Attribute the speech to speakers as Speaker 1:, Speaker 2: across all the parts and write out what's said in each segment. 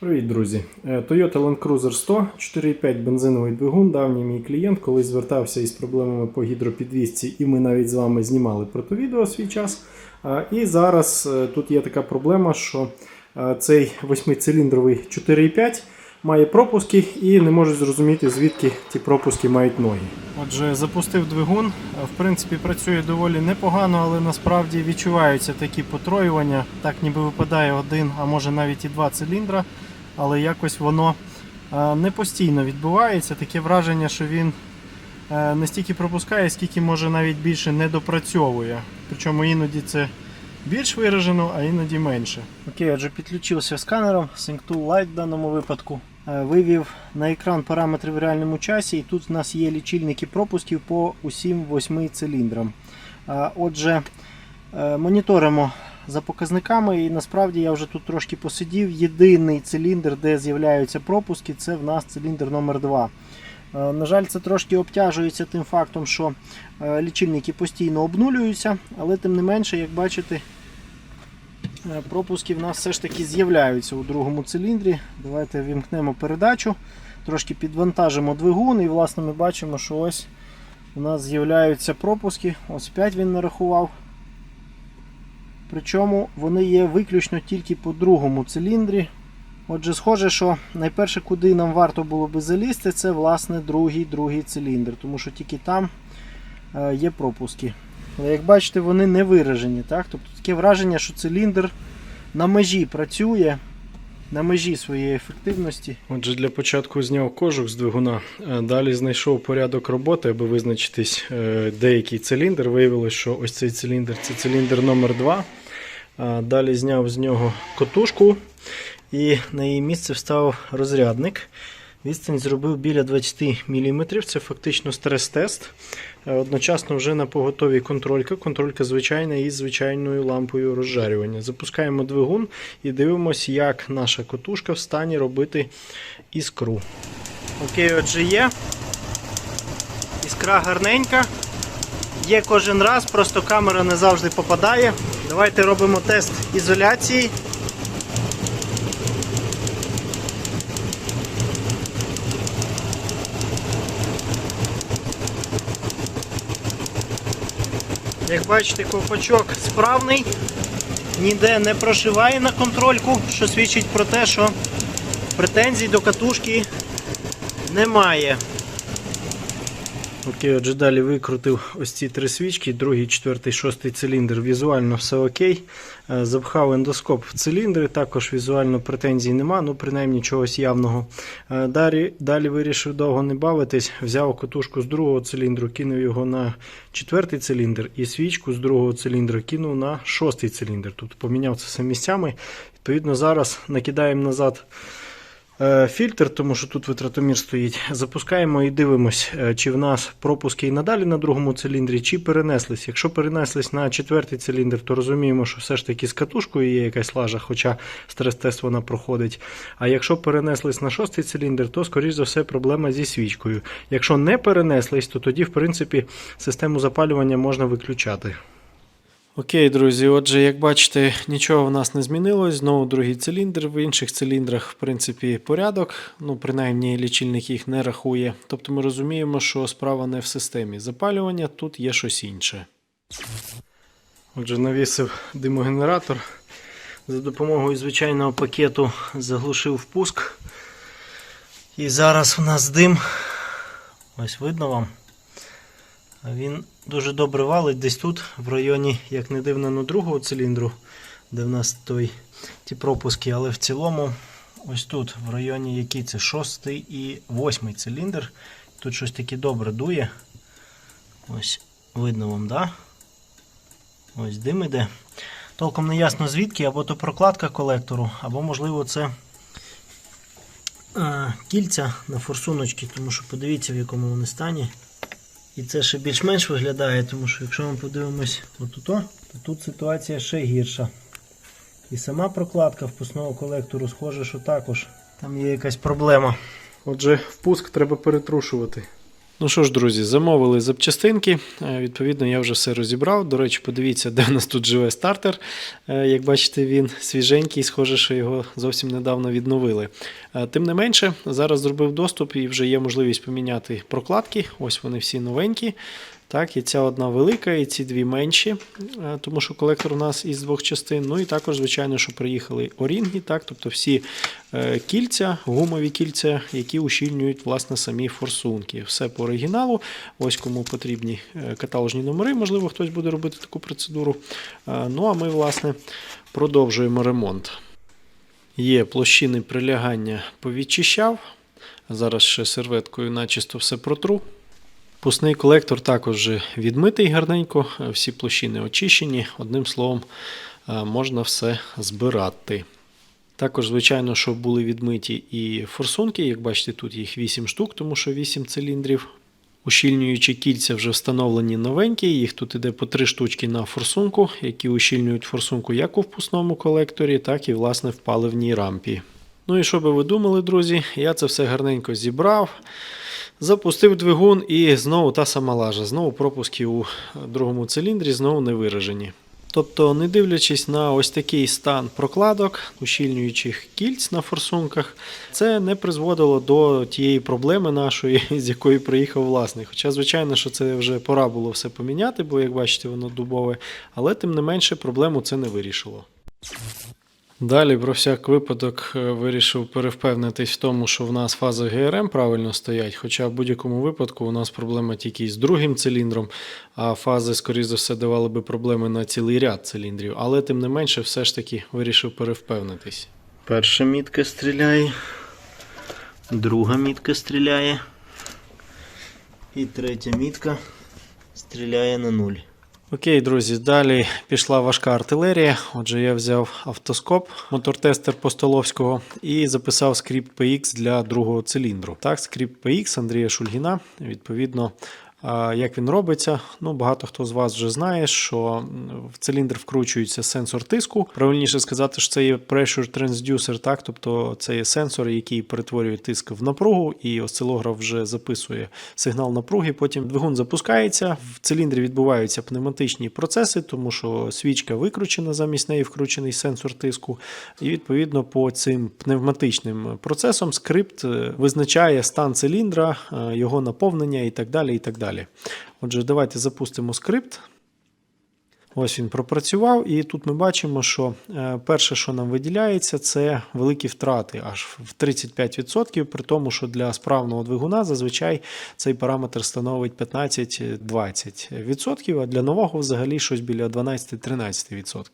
Speaker 1: Привіт, друзі! Е, Toyota Land Cruiser 100, 4,5 бензиновий двигун, давній мій клієнт, колись звертався із проблемами по гідропідвісці, і ми навіть з вами знімали про то відео свій час. І зараз е, тут є така проблема, що е, цей восьмициліндровий 4,5 має пропуски і не можуть зрозуміти, звідки ті пропуски мають ноги. Отже, запустив двигун. Е, В принципі, працює доволі непогано, але насправді відчуваються такі потроювання. Так ніби випадає один, а може навіть і два циліндра, але якось воно е, не постійно відбувається. Таке враження, що він е, не стільки пропускає, скільки може навіть більше не допрацьовує. Причому іноді це більш виражено, а іноді менше. Окей, отже, підключився сканером SyncTool Lite в даному випадку. Е, Вивів на екран параметри в реальному часі, і тут у нас є лічильники пропусків по усім восьми циліндрам. Отже, моніторимо за показниками, і насправді я вже тут трошки посидів. Єдиний циліндр, де з'являються пропуски, це в нас циліндр номер 2 Е, На жаль, це трошки обтяжується тим фактом, що е, лічильники постійно обнулюються, але тим не менше, як бачите, е, пропуски в нас все ж таки з'являються у другому циліндрі. Давайте вімкнемо передачу, трошки підвантажимо двигун, і власне ми бачимо, що ось у нас з'являються пропуски. Ось 5 він нарахував. Причому вони є виключно тільки по другому циліндрі. Отже, схоже, що найперше, куди нам варто було би залізти, це власне другий другий циліндр, тому що тільки там е, є пропуски. Але як бачите, вони не виражені. Так? Тобто таке враження, що циліндр на межі працює, на межі своєї ефективності. Отже, для початку зняв кожух з двигуна, е, далі знайшов порядок роботи, аби визначитись е, деякий циліндр. Виявилось, що ось цей циліндр це циліндр номер 2 Далі зняв з нього котушку і на її місце вставив розрядник. Відстань зробив біля 20 мм. Це фактично стрес-тест. Е, Одночасно вже на поготові контролька. Контролька звичайна із звичайною лампою розжарювання. Запускаємо двигун і дивимося, як наша котушка в стані робити іскру. Окей, отже є. Іскра гарненька. Є кожен раз, просто камера не завжди попадає. Давайте робимо тест ізоляції. Як бачите, ковпачок справний, ніде не прошиває на контрольку, що свідчить про те, що претензій до катушки немає. Окей, отже, далі викрутив ось ці три свічки, другий, четвертий, шостий циліндр. Візуально все окей. Е, Запхав ендоскоп в циліндри, також візуально претензій нема, ну принаймні чогось явного. Е, Далі, далі вирішив довго не бавитись, взяв котушку з другого циліндру, кинув його на четвертий циліндр і свічку з другого циліндра кинув на шостий циліндр. Тут поміняв це все місцями. Відповідно, зараз накидаємо назад. Е, Фільтр, тому що тут витратомір стоїть. Запускаємо і дивимось, е, чи в нас пропуски і надалі на другому циліндрі, чи перенеслись. Якщо перенеслись на четвертий циліндр, то розуміємо, що все ж таки з катушкою є якась лажа, хоча стрес-тест вона проходить. А якщо перенеслись на шостий циліндр, то, скоріш за все, проблема зі свічкою. Якщо не перенеслись, то тоді, в принципі, систему запалювання можна виключати. Окей, друзі, отже, як бачите, нічого в нас не змінилось. Знову другий циліндр. В інших циліндрах, в принципі, порядок. Ну, принаймні, лічильник їх не рахує. Тобто ми розуміємо, що справа не в системі запалювання, тут є щось інше. Отже, навісив димогенератор. За допомогою звичайного пакету заглушив впуск. І зараз у нас дим. Ось видно вам. Він дуже добре валить десь тут, в районі, як не дивно, на другого циліндру, де в нас той, ті пропуски, але в цілому, ось тут, в районі який це шостий і восьмий циліндр. Тут щось таке добре дує. Ось видно вам, да? Ось дим іде. Толком не ясно звідки, або то прокладка колектору, або, можливо, це е, кільця на форсуночки, тому що подивіться, в якому вони стані. І це ще більш-менш виглядає, тому що якщо ми подивимось отут, то тут ситуація ще гірша. І сама прокладка впускного колектору схоже, що також там є якась проблема. Отже, впуск треба перетрушувати. Ну що ж, друзі, замовили запчастинки. Е, Відповідно, я вже все розібрав. До речі, подивіться, де в нас тут живе стартер. Е, Як бачите, він свіженький, схоже, що його зовсім недавно відновили. Е, Тим не менше, зараз зробив доступ і вже є можливість поміняти прокладки. Ось вони всі новенькі. Так, і ця одна велика, і ці дві менші, е, тому що колектор у нас із двох частин. Ну і також, звичайно, що приїхали орінги, так, тобто всі е, кільця, гумові кільця, які ущільнюють власне самі форсунки. Все по оригіналу. Ось кому потрібні е, каталожні номери, можливо, хтось буде робити таку процедуру. Ну а ми, власне, продовжуємо ремонт. Є площини прилягання повідчищав. Зараз ще серветкою начисто все протру. Пусний колектор також відмитий гарненько, всі площини очищені. Одним словом, е, можна все збирати. Також, звичайно, що були відмиті і форсунки. Як бачите, тут їх 8 штук, тому що 8 циліндрів. Ущільнюючі кільця вже встановлені новенькі, їх тут іде по 3 штучки на форсунку, які ущільнюють форсунку як у впускному колекторі, так і власне в паливній рампі. Ну і що би ви думали, друзі? Я це все гарненько зібрав. Запустив двигун і знову та сама лажа. Знову пропуски у другому циліндрі знову не виражені. Тобто, не дивлячись на ось такий стан прокладок, ущільнюючих кільць на форсунках, це не призводило до тієї проблеми нашої, з якої приїхав власник. Хоча, звичайно, що це вже пора було все поміняти, бо, як бачите, воно дубове, але тим не менше проблему це не вирішило. Далі, про всяк випадок, е, вирішив перевпевнитись в тому, що в нас фази ГРМ правильно стоять. Хоча в будь-якому випадку у нас проблема тільки з другим циліндром, а фази, скоріш за все, давали би проблеми на цілий ряд циліндрів. Але тим не менше, все ж таки вирішив перевпевнитись. Перша мітка стріляє, друга мітка стріляє. І третя мітка стріляє на нуль. Окей, друзі, далі пішла важка артилерія. Отже, я взяв автоскоп, мотортестер Постоловського і записав скрипт PX для другого циліндру. Так, скрипт PX Андрія Шульгіна. Відповідно, як він робиться, ну багато хто з вас вже знає, що в циліндр вкручується сенсор тиску. Правильніше сказати, що це є pressure transducer, так, тобто це є сенсор, який перетворює тиск в напругу, і осцилограф вже записує сигнал напруги. Потім двигун запускається, в циліндрі відбуваються пневматичні процеси, тому що свічка викручена, замість неї вкручений сенсор тиску. І відповідно по цим пневматичним процесам скрипт е, визначає стан циліндра, е, його наповнення і так далі. і так далі. Отже, давайте запустимо скрипт. Ось він пропрацював, і тут ми бачимо, що е, перше, що нам виділяється, це великі втрати аж в 35%, при тому, що для справного двигуна зазвичай цей параметр становить 15-20%, а для нового взагалі щось біля 12-13%.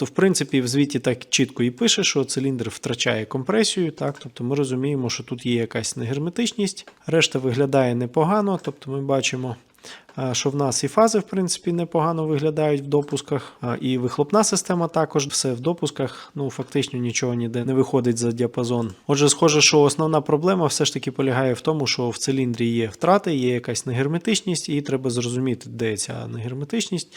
Speaker 1: Тобто, в принципі, в звіті так чітко і пише, що циліндр втрачає компресію. Так? Тобто ми розуміємо, що тут є якась негерметичність. Решта виглядає непогано, тобто ми бачимо. Що в нас і фази, в принципі, непогано виглядають в допусках, і вихлопна система також все в допусках. Ну, фактично нічого ніде не виходить за діапазон. Отже, схоже, що основна проблема все ж таки полягає в тому, що в циліндрі є втрати, є якась негерметичність, і треба зрозуміти, де ця негерметичність.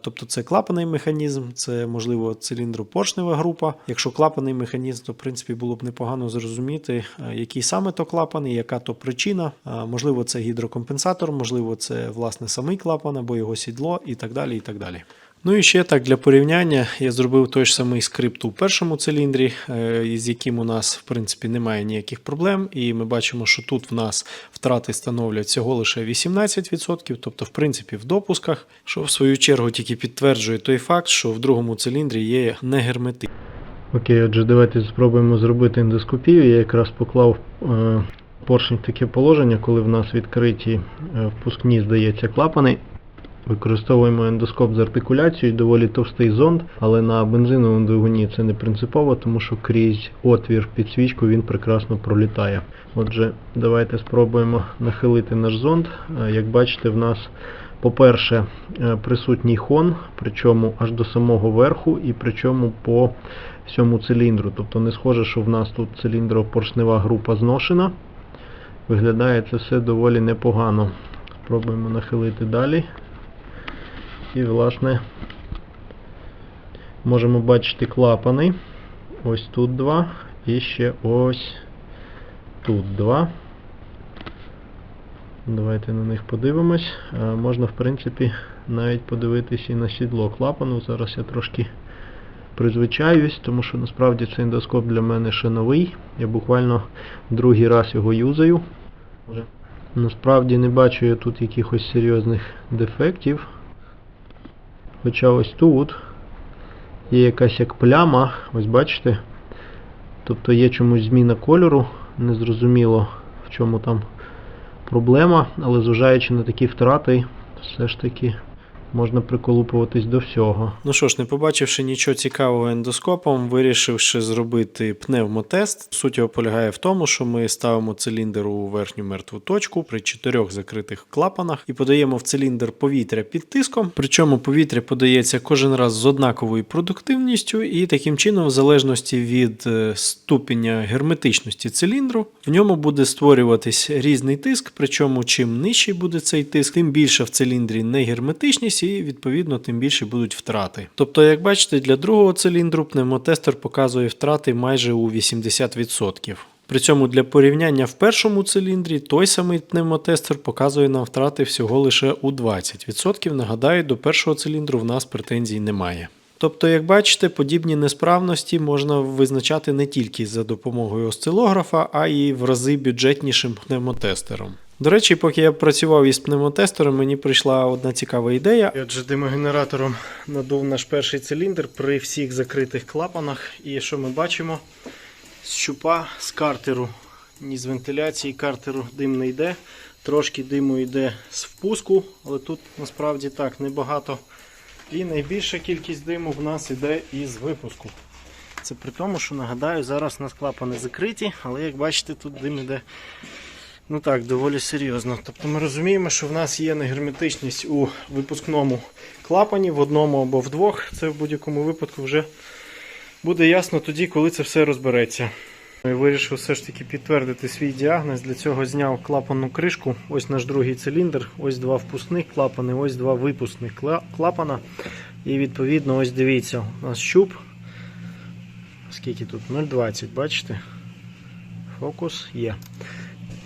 Speaker 1: Тобто це клапаний механізм, це можливо циліндропоршнева група. Якщо клапаний механізм, то в принципі було б непогано зрозуміти, який саме то клапан і яка то причина. Можливо, це гідрокомпенсатор, можливо, це власне самий клапан або його сідло і так далі. і так далі. Ну і ще так для порівняння я зробив той ж самий скрипт у першому циліндрі, е, із яким у нас в принципі немає ніяких проблем. І ми бачимо, що тут в нас втрати становлять всього лише 18%, тобто, в принципі, в допусках, що в свою чергу тільки підтверджує той факт, що в другому циліндрі є негерметик. Окей, отже, давайте спробуємо зробити ендоскопію. Я якраз поклав е, поршень таке положення, коли в нас відкриті е, впускні, здається, клапани. Використовуємо ендоскоп з артикуляцією, доволі товстий зонд, але на бензиновому двигуні це не принципово, тому що крізь отвір під свічку він прекрасно пролітає. Отже, давайте спробуємо нахилити наш зонд. Е, Як бачите, в нас, по-перше, е, присутній хон, причому аж до самого верху, і причому по всьому циліндру. Тобто не схоже, що в нас тут циліндропоршнева група зношена. Виглядає це все доволі непогано. Спробуємо нахилити далі. І, власне, можемо бачити клапани. Ось тут два. І ще ось тут два. Давайте на них подивимось. Е, Можна, в принципі, навіть подивитись і на сідло клапану. Зараз я трошки призвичаюсь, тому що насправді цей ендоскоп для мене ще новий. Я буквально другий раз його юзаю. Насправді не бачу я тут якихось серйозних дефектів. Хоча ось тут є якась як пляма, ось бачите. Тобто є чомусь зміна кольору, незрозуміло в чому там проблема, але зважаючи на такі втрати, все ж таки можна приколупуватись до всього. Ну що ж, не побачивши нічого цікавого ендоскопом, вирішивши зробити пневмотест. Суть його полягає в тому, що ми ставимо циліндр у верхню мертву точку при чотирьох закритих клапанах і подаємо в циліндр повітря під тиском. Причому повітря подається кожен раз з однаковою продуктивністю, і таким чином, в залежності від е, ступеня герметичності циліндру, в ньому буде створюватись різний тиск. Причому чим нижчий буде цей тиск, тим більше в циліндрі негерметичність, і відповідно тим більше будуть втрати. Тобто, як бачите, для другого циліндру пневмотестер показує втрати майже у 80%. При цьому для порівняння в першому циліндрі той самий пневмотестер показує нам втрати всього лише у 20%. Нагадаю, до першого циліндру в нас претензій немає. Тобто, як бачите, подібні несправності можна визначати не тільки за допомогою осцилографа, а й в рази бюджетнішим пневмотестером. До речі, поки я працював із пневмотестером, мені прийшла одна цікава ідея. Отже, димогенератором надув наш перший циліндр при всіх закритих клапанах. І що ми бачимо? З щупа з картеру, ні з вентиляції картеру дим не йде. Трошки диму йде з впуску, але тут насправді так небагато. І найбільша кількість диму в нас йде із випуску. Це при тому, що нагадаю, зараз у нас клапани закриті, але як бачите, тут дим йде ну так, доволі серйозно. Тобто ми розуміємо, що в нас є негерметичність у випускному клапані в одному або в двох. Це в будь-якому випадку вже буде ясно тоді, коли це все розбереться. Я вирішив все ж таки підтвердити свій діагноз. Для цього зняв клапанну кришку. Ось наш другий циліндр, ось два впускних клапани, ось два випускних клапана. І відповідно, ось дивіться, у нас щуп. Скільки тут? 0,20, бачите? Фокус є.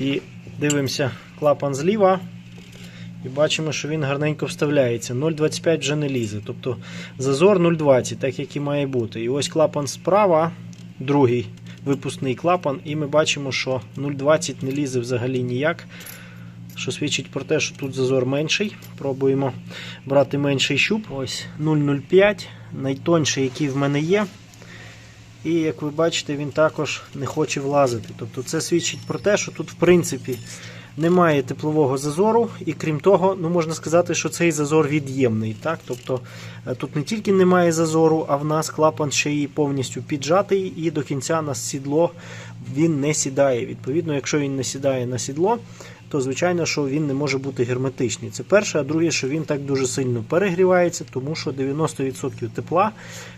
Speaker 1: І дивимося клапан зліва. І бачимо, що він гарненько вставляється. 0,25 вже не лізе. Тобто зазор 0,20, так як і має бути. І ось клапан справа, другий випускний клапан, і ми бачимо, що 0,20 не лізе взагалі ніяк. Що свідчить про те, що тут зазор менший. Пробуємо брати менший щуп. Ось 0,05, найтонший, який в мене є. І як ви бачите, він також не хоче влазити. Тобто це свідчить про те, що тут, в принципі, немає теплового зазору, і крім того, ну можна сказати, що цей зазор від'ємний. Так? Тобто е, тут не тільки немає зазору, а в нас клапан ще й повністю піджатий, і до кінця на сідло він не сідає. Відповідно, якщо він не сідає на сідло, то звичайно, що він не може бути герметичний. Це перше, а друге, що він так дуже сильно перегрівається, тому що 90% тепла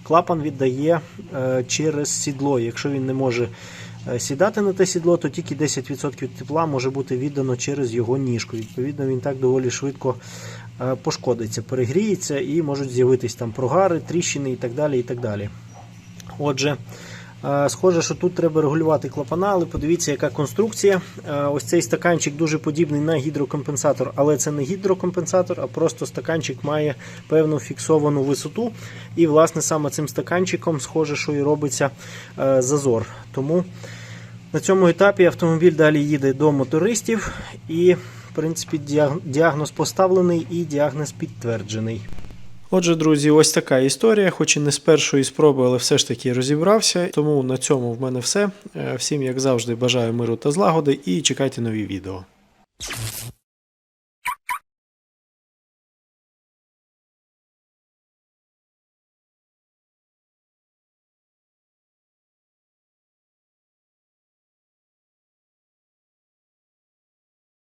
Speaker 1: клапан віддає е, через сідло. Якщо він не може сідати на те сідло, то тільки 10% тепла може бути віддано через його ніжку. Відповідно, він так доволі швидко е, пошкодиться, перегріється і можуть з'явитись там прогари, тріщини і так далі. І так далі. Отже, е, схоже, що тут треба регулювати клапана, але подивіться, яка конструкція. Е, Ось цей стаканчик дуже подібний на гідрокомпенсатор, але це не гідрокомпенсатор, а просто стаканчик має певну фіксовану висоту. І, власне, саме цим стаканчиком схоже, що і робиться е, зазор. Тому на цьому етапі автомобіль далі їде до мотористів і, в принципі, діагноз поставлений і діагноз підтверджений. Отже, друзі, ось така історія, хоч і не з першої спроби, але все ж таки розібрався. Тому на цьому в мене все. Е, Всім, як завжди, бажаю миру та злагоди і чекайте нові відео.